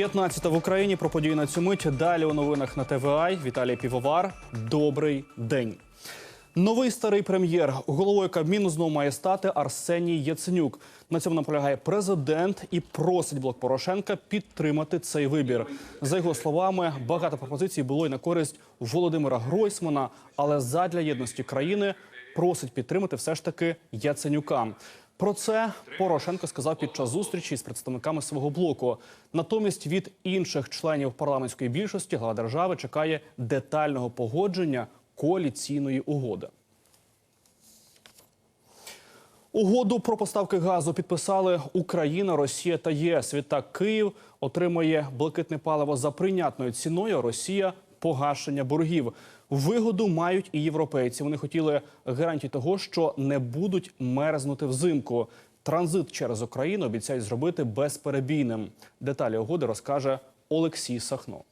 15 в Україні про події на цю мить. Далі у новинах на ТВА. Віталій Півовар. Добрий день. Новий старий прем'єр головою Кабміну знову має стати Арсеній Яценюк. На цьому наполягає президент і просить блок Порошенка підтримати цей вибір. За його словами, багато пропозицій було й на користь Володимира Гройсмана, але задля єдності країни просить підтримати все ж таки Яценюка. Про це Порошенко сказав під час зустрічі з представниками свого блоку. Натомість від інших членів парламентської більшості глава держави чекає детального погодження коаліційної угоди. Угоду про поставки газу підписали Україна, Росія та ЄС. Відтак Київ отримує блакитне паливо за прийнятною ціною. Росія погашення боргів. Вигоду мають і європейці. Вони хотіли гарантії того, що не будуть мерзнути взимку. Транзит через Україну обіцяють зробити безперебійним. Деталі угоди розкаже Олексій Сахно.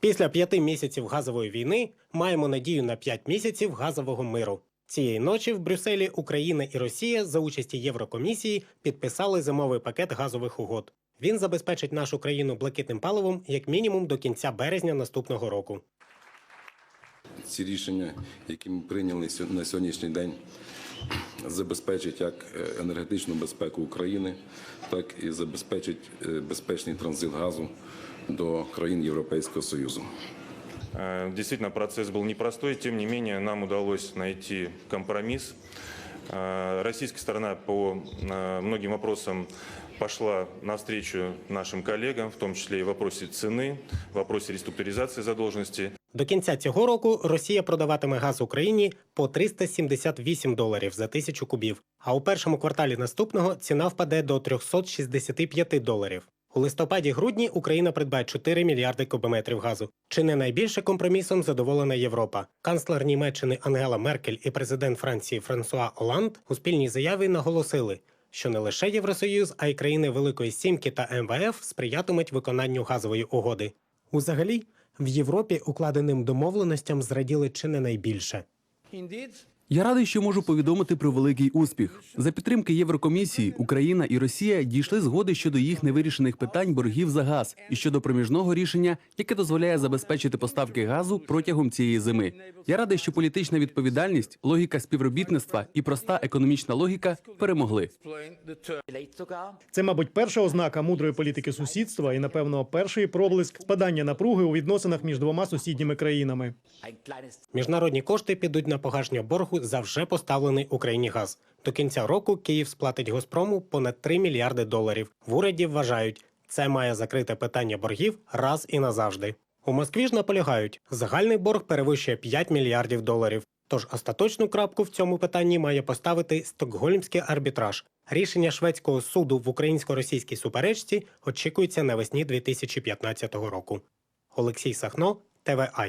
Після п'яти місяців газової війни маємо надію на п'ять місяців газового миру. Цієї ночі в Брюсселі Україна і Росія за участі Єврокомісії підписали зимовий пакет газових угод. Він забезпечить нашу країну блакитним паливом як мінімум до кінця березня наступного року Ці рішення, які ми прийняли сьо- на сьогоднішній день, забезпечать як е, енергетичну безпеку України, так і забезпечить е, безпечний транзит газу до країн Європейського Союзу. Э, Действительно, процесс был непростой, тем не менее нам удалось найти компромисс. Э, Российская сторона по э, многим вопросам пошла навстречу нашим коллегам, в том числе и в вопросе цены, в вопросе реструктуризации задолженности. До кінця цього року Росія продаватиме газ Україні по 378 доларів за тисячу кубів. А у першому кварталі наступного ціна впаде до 365 доларів. У листопаді-грудні Україна придбає 4 мільярди кубометрів газу. Чи не найбільше компромісом задоволена Європа? Канцлер Німеччини Ангела Меркель і президент Франції Франсуа Оланд у спільній заяві наголосили, що не лише Євросоюз, а й країни Великої Сімки та МВФ сприятимуть виконанню газової угоди. Узагалі, в Європі укладеним домовленостям зраділи чи не найбільше. Я радий, що можу повідомити про великий успіх. За підтримки Єврокомісії Україна і Росія дійшли згоди щодо їх невирішених питань боргів за газ і щодо проміжного рішення, яке дозволяє забезпечити поставки газу протягом цієї зими. Я радий, що політична відповідальність, логіка співробітництва і проста економічна логіка перемогли. Це, мабуть, перша ознака мудрої політики сусідства і, напевно, перший проблиск спадання напруги у відносинах між двома сусідніми країнами. Міжнародні кошти підуть на погашення боргу за вже поставлений Україні газ. До кінця року Київ сплатить Газпрому понад 3 мільярди доларів. В уряді вважають, це має закрити питання боргів раз і назавжди. У Москві ж наполягають, загальний борг перевищує 5 мільярдів доларів. Тож остаточну крапку в цьому питанні має поставити стокгольмський арбітраж. Рішення шведського суду в українсько-російській суперечці очікується навесні 2015 року. Олексій Сахно, ТВА.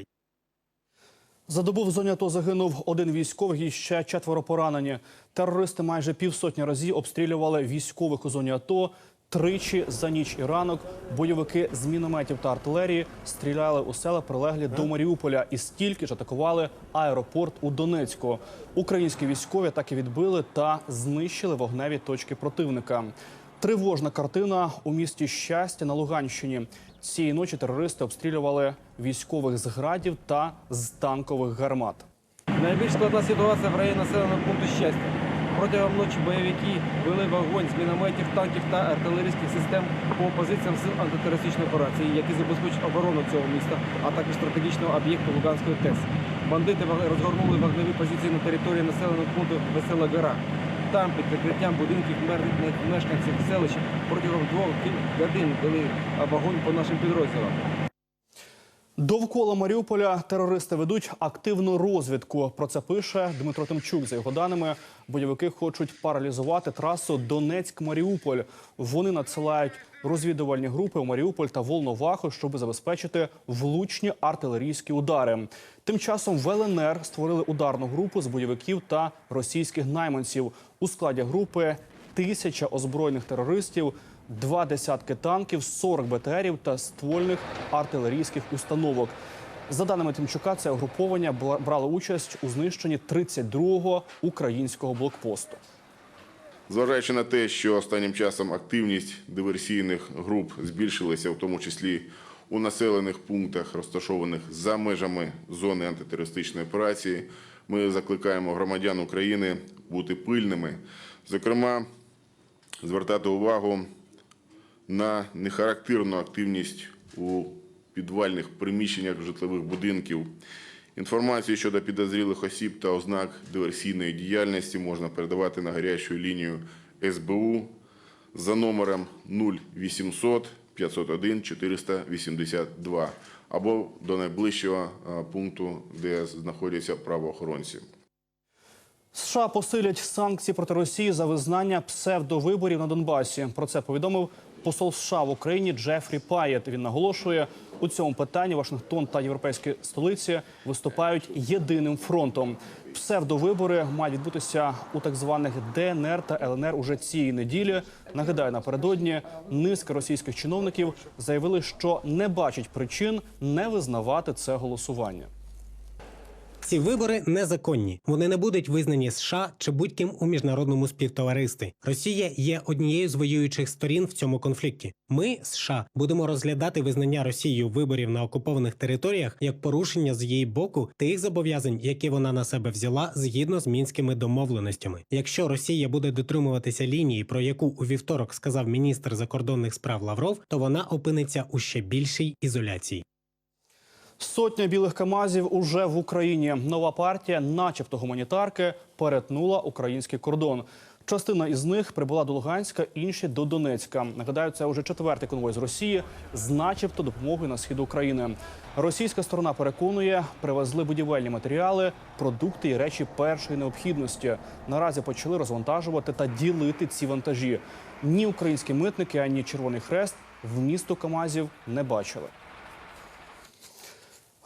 За добу в зоні АТО загинув один військовий і ще четверо поранені. Терористи майже півсотні разів обстрілювали військових у зоні АТО. Тричі за ніч і ранок бойовики з мінометів та артилерії стріляли у села, прилеглі до Маріуполя, і стільки ж атакували аеропорт у Донецьку. Українські військові так і відбили та знищили вогневі точки противника. Тривожна картина у місті щастя на Луганщині. Цієї ночі терористи обстрілювали військових з градів та з танкових гармат. Найбільш складна ситуація в районі населеного пункту щастя. Протягом ночі бойовики вели вогонь з мінометів, танків та артилерійських систем по позиціям сил антитерористичної операції, які забезпечують оборону цього міста, а також стратегічного об'єкту Луганської ТЕС. Бандити розгорнули вогневі позиції на території населеного пункту Весела Гора. Там під прикриттям будинків мешканців селищ протягом двох годин вели вогонь по нашим підрозділам. Довкола Маріуполя терористи ведуть активну розвідку. Про це пише Дмитро Тимчук. За його даними, бойовики хочуть паралізувати трасу Донецьк-Маріуполь. Вони надсилають розвідувальні групи у Маріуполь та Волноваху, щоб забезпечити влучні артилерійські удари. Тим часом в ЛНР створили ударну групу з бойовиків та російських найманців. У складі групи тисяча озброєних терористів, два десятки танків, 40 БТРів та ствольних артилерійських установок. За даними Тимчука, це угруповання брало участь у знищенні 32-го українського блокпосту. Зважаючи на те, що останнім часом активність диверсійних груп збільшилася, в тому числі у населених пунктах, розташованих за межами зони антитерористичної операції, ми закликаємо громадян України бути пильними, зокрема, звертати увагу на нехарактерну активність у підвальних приміщеннях житлових будинків. Інформацію щодо підозрілих осіб та ознак диверсійної діяльності можна передавати на гарячу лінію СБУ за номером 0800 501 482 або до найближчого пункту, де знаходяться правоохоронці. США посилять санкції проти Росії за визнання псевдовиборів на Донбасі. Про це повідомив посол США в Україні Джефрі Паєт. Він наголошує, у цьому питанні Вашингтон та європейські столиці виступають єдиним фронтом. Псевдовибори мають відбутися у так званих ДНР та ЛНР уже цієї неділі. Нагадаю, напередодні низка російських чиновників заявили, що не бачать причин не визнавати це голосування. Ці вибори незаконні. Вони не будуть визнані США чи будь-ким у міжнародному співтоваристві. Росія є однією з воюючих сторін в цьому конфлікті. Ми, США, будемо розглядати визнання Росією виборів на окупованих територіях як порушення з її боку тих зобов'язань, які вона на себе взяла згідно з мінськими домовленостями. Якщо Росія буде дотримуватися лінії, про яку у вівторок сказав міністр закордонних справ Лавров, то вона опиниться у ще більшій ізоляції. Сотня білих камазів уже в Україні. Нова партія, начебто гуманітарки, перетнула український кордон. Частина із них прибула до Луганська, інші до Донецька. Нагадаю, це вже четвертий конвой з Росії з начебто допомогою на схід України. Російська сторона переконує, привезли будівельні матеріали, продукти і речі першої необхідності. Наразі почали розвантажувати та ділити ці вантажі. Ні українські митники, ані Червоний Хрест в місто Камазів не бачили.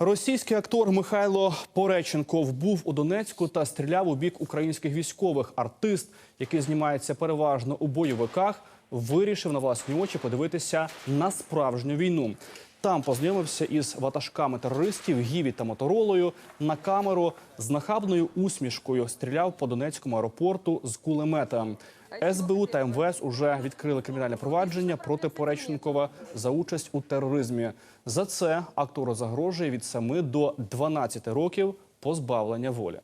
Російський актор Михайло Пореченков був у Донецьку та стріляв у бік українських військових. Артист, який знімається переважно у бойовиках, вирішив на власні очі подивитися на справжню війну. Там познайомився із ватажками терористів Гіві та Моторолою. На камеру з нахабною усмішкою стріляв по Донецькому аеропорту з кулемета. СБУ та МВС уже відкрили кримінальне провадження проти Пореченкова за участь у тероризмі. За це актору загрожує від 7 до 12 років позбавлення волі.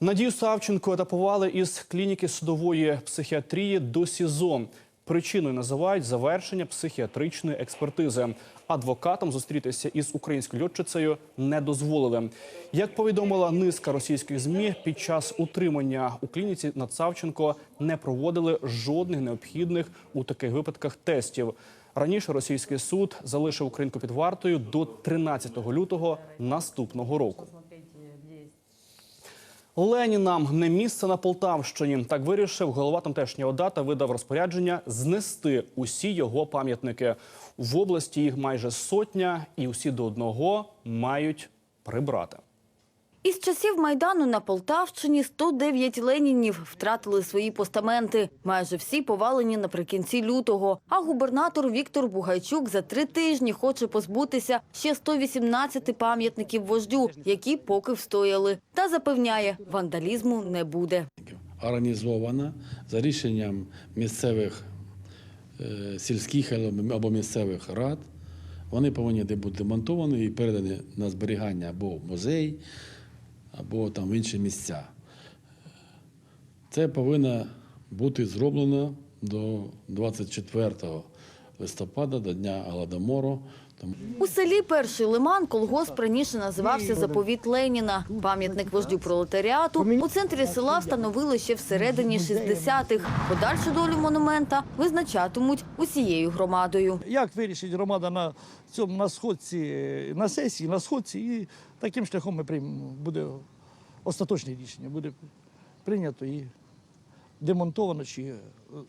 Надію Савченко етапували із клініки судової психіатрії до СІЗО. Причиною називають завершення психіатричної експертизи. Адвокатам зустрітися із українською льотчицею не дозволили. Як повідомила низка російських змі, під час утримання у клініці над Савченко не проводили жодних необхідних у таких випадках тестів. Раніше російський суд залишив українку під вартою до 13 лютого наступного року. Ленінам не місце на Полтавщині. Так вирішив голова тамтешнього дата видав розпорядження знести усі його пам'ятники. В області їх майже сотня, і усі до одного мають прибрати. Із часів Майдану на Полтавщині 109 ленінів втратили свої постаменти. Майже всі повалені наприкінці лютого. А губернатор Віктор Бугайчук за три тижні хоче позбутися ще 118 пам'ятників вождю, які поки встояли. Та запевняє, вандалізму не буде. організована за рішенням місцевих е, сільських або місцевих рад. Вони повинні бути демонтовані і передані на зберігання або в музей, або там в інші місця. Це повинно бути зроблено до 24 листопада, до Дня Голодомору. У селі Перший Лиман колгосп раніше називався Заповіт Леніна. Пам'ятник вождю пролетаріату у центрі села встановили ще всередині 60-х. Подальшу долю монумента визначатимуть усією громадою. Як вирішить громада на цьому на сходці, на сесії, на сходці, і таким шляхом ми приймемо. Буде остаточне рішення, буде прийнято і демонтовано, чи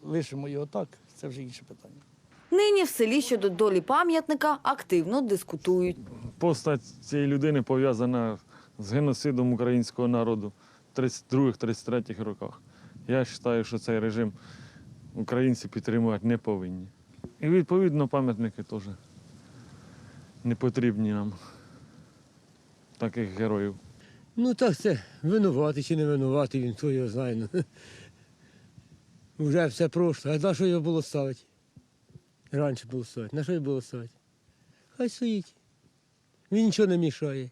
лишимо його так, це вже інше питання. Нині в селі щодо долі пам'ятника активно дискутують. Постать цієї людини пов'язана з геноцидом українського народу в 32-33 роках. Я вважаю, що цей режим українці підтримувати не повинні. І відповідно пам'ятники теж не потрібні нам таких героїв. Ну так це винуватий чи не винуватий, він хто його знає. Ну. Вже все просто. А на що його було ставити? Раніше було ставити. На що його було ставити? Хай стоїть. Він нічого не мішає.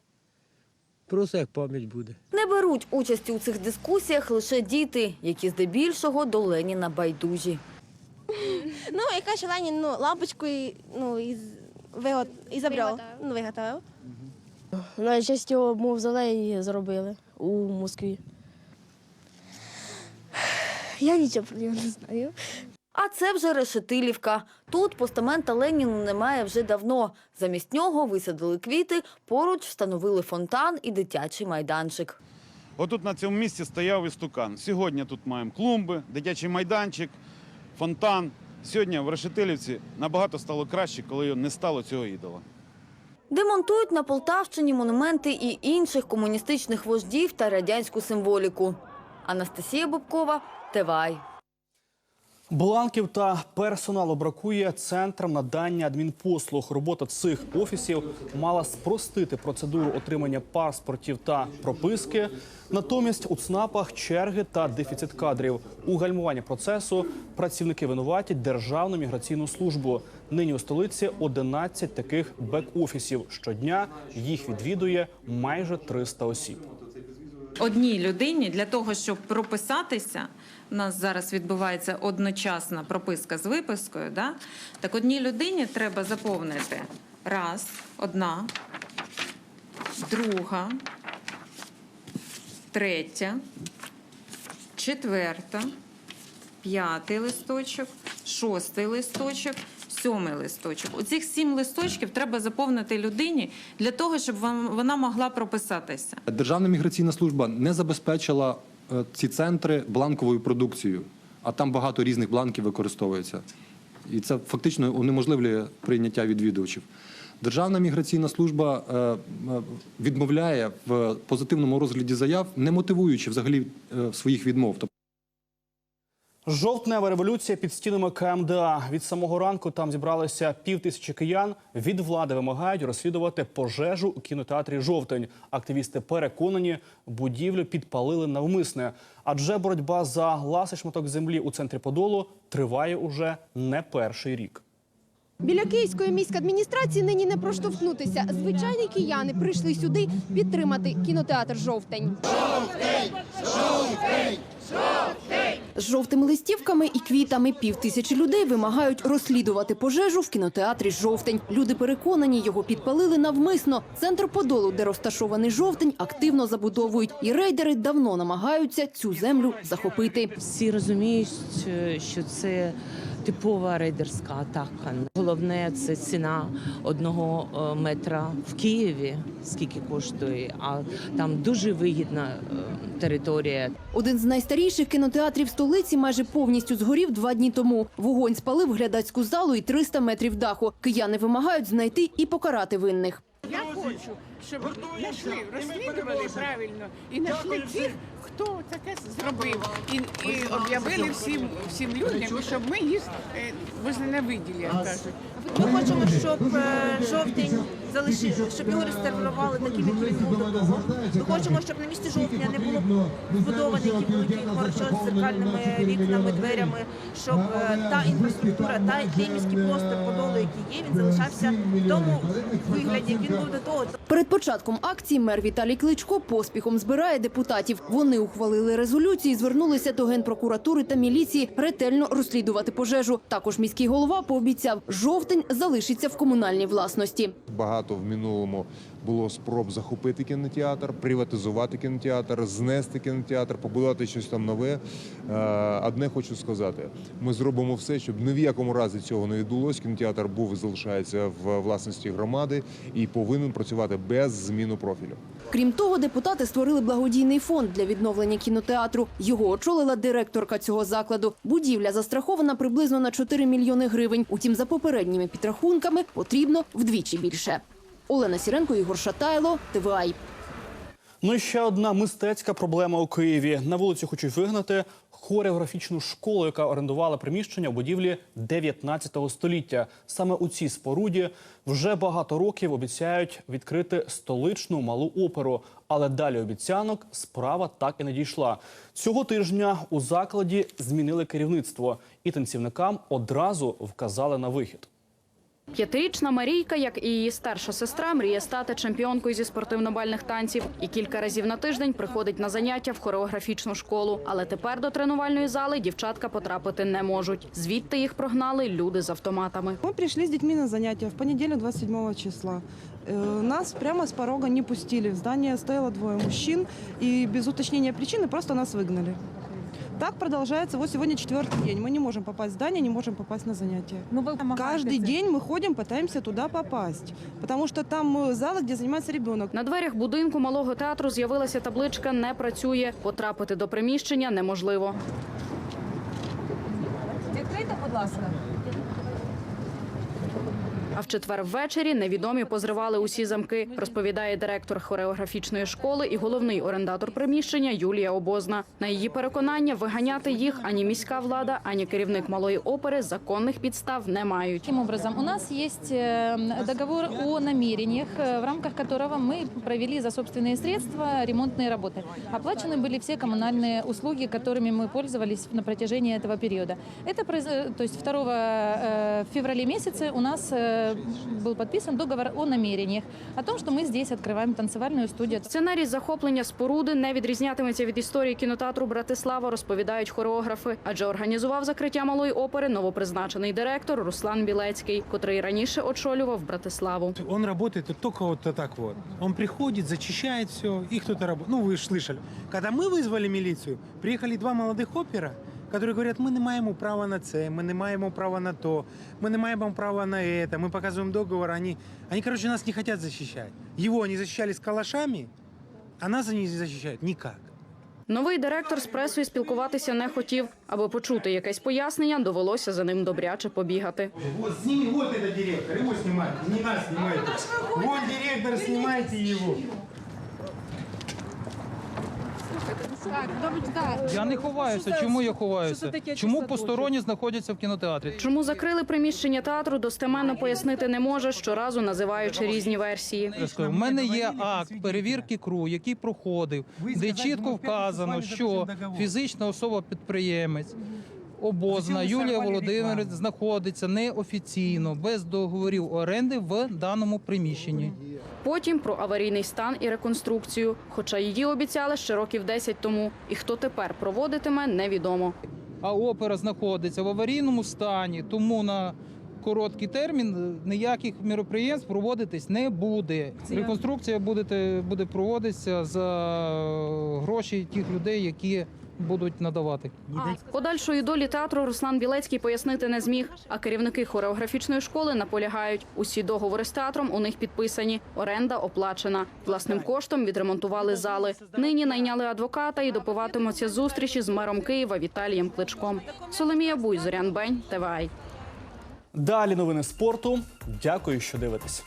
Просто як пам'ять буде. Не беруть участі у цих дискусіях лише діти, які здебільшого до Леніна байдужі. Ну, яка ще Ленін, ну, лампочку і, ну, із, вигот, ізобрел, ну, виготовив. На честь його мавзолей зробили у Москві. Я нічого про нього не знаю. А це вже Решетилівка. Тут постамента Леніну немає вже давно. Замість нього висадили квіти, поруч встановили фонтан і дитячий майданчик. Отут на цьому місці стояв істукан. Сьогодні тут маємо клумби, дитячий майданчик, фонтан. Сьогодні в Решетилівці набагато стало краще, коли не стало цього ідола. Демонтують на Полтавщині монументи і інших комуністичних вождів та радянську символіку. Анастасія Бобкова, ТВАЙ. Бланків та персоналу бракує центрам надання адмінпослуг. Робота цих офісів мала спростити процедуру отримання паспортів та прописки. Натомість у ЦНАПах черги та дефіцит кадрів. У гальмуванні процесу працівники винуватять Державну міграційну службу. Нині у столиці 11 таких бек-офісів. Щодня їх відвідує майже 300 осіб. одній людині для того, щоб прописатися. У нас зараз відбувається одночасна прописка з випискою. Да? Так одній людині треба заповнити раз, одна, друга, третя, четверта, п'ятий листочок, шостий листочок. Сьомий листочок. У цих сім листочків треба заповнити людині для того, щоб вона могла прописатися. Державна міграційна служба не забезпечила ці центри бланковою продукцією, а там багато різних бланків використовується. І це фактично унеможливлює прийняття відвідувачів. Державна міграційна служба е, е, відмовляє в позитивному розгляді заяв, не мотивуючи взагалі е, своїх відмов. Жовтнева революція під стінами КМДА. Від самого ранку там зібралися пів тисячі киян. Від влади вимагають розслідувати пожежу у кінотеатрі Жовтень. Активісти переконані, будівлю підпалили навмисне. Адже боротьба за ласий шматок землі у центрі Подолу триває уже не перший рік. Біля Київської міськадміністрації нині не проштовхнутися. Звичайні кияни прийшли сюди підтримати кінотеатр «Жовтень». З жовтими листівками і квітами пів тисячі людей вимагають розслідувати пожежу в кінотеатрі «Жовтень». Люди переконані, його підпалили навмисно. Центр Подолу, де розташований «Жовтень», активно забудовують. І рейдери давно намагаються цю землю захопити. Всі розуміють, що це типова рейдерська атака. Головне це ціна одного е, метра в Києві, скільки коштує, а там дуже вигідна е, територія. Один з найстаріших кінотеатрів столиці майже повністю згорів два дні тому. Вогонь спалив глядацьку залу і 300 метрів даху. Кияни вимагають знайти і покарати винних. Я хочу, щоб знайшли, розслідували правильно і знайшли тих, хто таке зробив. І, і об'явили всім, всім людям, щоб ми їх е, возненавиділи, як кажуть. Ми хочемо, щоб е, жовтень залишив, щоб його реставрували таким, як він був до того. Ми хочемо, щоб на місці жовтня не було збудовані які великі хорошо з зеркальними вікнами, дверями, щоб е, та інфраструктура, та той міський простір подолу, який є, він залишався в тому вигляді, як він був до того. Перед початком акції мер Віталій Кличко поспіхом збирає депутатів. Вони ухвалили резолюцію, і звернулися до генпрокуратури та міліції ретельно розслідувати пожежу. Також міський голова пообіцяв, жовтень залишиться в комунальній власності. Багато в минулому було спроб захопити кінотеатр, приватизувати кінотеатр, знести кінотеатр, побудувати щось там нове. Е, Одне хочу сказати: ми зробимо все, щоб ні в якому разі цього не відбулося. Кінотеатр був і залишається в власності громади і повинен працювати без зміну профілю. Крім того, депутати створили благодійний фонд для відновлення кінотеатру. Його очолила директорка цього закладу. Будівля застрахована приблизно на 4 мільйони гривень. Утім, за попередніми підрахунками потрібно вдвічі більше. Олена Сіренко, Ігор Шатайло, ТВАЙ. Ну і ще одна мистецька проблема у Києві. На вулицю хочуть вигнати хореографічну школу, яка орендувала приміщення у будівлі 19 століття. Саме у цій споруді вже багато років обіцяють відкрити столичну малу оперу. Але далі обіцянок справа так і не дійшла. Цього тижня у закладі змінили керівництво, і танцівникам одразу вказали на вихід. П'ятирічна Марійка, як і її старша сестра, мріє стати чемпіонкою зі спортивно-бальних танців і кілька разів на тиждень приходить на заняття в хореографічну школу. Але тепер до тренувальної зали дівчатка потрапити не можуть. Звідти їх прогнали люди з автоматами. Мы пришли с детьми на занятия в понедельник 27 числа. Э, Нас прямо с порога не пустили. В здании стояло двое мужчин, и без уточнения причины просто нас выгнали. Так продолжается вот сегодня четвертый день. Мы не можем попасть в здание, не можем попасть на занятия. Каждый день мы ходим, пытаемся туда попасть. Потому что там э, залы, где занимается ребенок. На дверях будинку малого театру з'явилася табличка Не працює. Потрапити до приміщення неможливо. Відкрийте, будь ласка. А в четвер ввечері невідомі позривали усі замки, розповідає директор хореографічної школи і головний орендатор приміщення Юлія Обозна. На її переконання, виганяти їх ані міська влада, ані керівник малої опери законних підстав не мають. Таким образом, у нас есть э, договор о намерениях, э, в рамках которого мы провели за собственные средства ремонтные работы. Оплачены были все коммунальные услуги, которыми мы пользовались на протяжении этого периода. Это произ- то есть 2 э, февраля месяце у нас э, был подписан договор о намерениях, о том, что мы здесь открываем танцевальную студию. Сценарій захоплення споруди не відрізнятиметься від історії кінотеатру Братислава, розповідають хореографи. Адже організував закриття малої опери новопризначений директор Руслан Білецький, котрий раніше очолював Братиславу. Он работает только вот так вот. Он приходит, зачищает все, и кто-то работает. Ну, вы же слышали. Когда мы вызвали милицию, приехали два молодых опера, которые говорят, мы не маємо права на це, мы не маємо права на то, мы не маємо права на это, мы показываем договор, они, они, короче, нас не хотят защищать. Его они защищали с калашами, а нас они не защищают никак. Новий директор з пресою спілкуватися не хотів. Аби почути якесь пояснення, довелося за ним добряче побігати. Вот сними, вот этот директор, его снимайте, не нас снимайте. Вон директор, Его. Я не ховаюся. Чому я ховаюся? Чому посторонні знаходяться в кінотеатрі? Чому закрили приміщення театру, достеменно пояснити не може, щоразу називаючи різні версії. У мене є акт перевірки КРУ, який проходив, де чітко вказано, що фізична особа-підприємець. Обозна Юлія Володимирівна знаходиться неофіційно без договорів оренди в даному приміщенні. Потім про аварійний стан і реконструкцію. Хоча її обіцяли ще років 10 тому. І хто тепер проводитиме, невідомо. А опера знаходиться в аварійному стані, тому на короткий термін ніяких міроприємств проводитись не буде. Реконструкція буде, буде проводитися за гроші тих людей, які будуть надавати. Подальшої долі театру Руслан Білецький пояснити не зміг. А керівники хореографічної школи наполягають. Усі договори з театром у них підписані. Оренда оплачена. Власним коштом відремонтували зали. Нині найняли адвоката і допиватимуться зустрічі з мером Києва Віталієм Кличком. Соломія Буй, Зорян Бень, ТВАЙ. Далі новини спорту. Дякую, що дивитесь.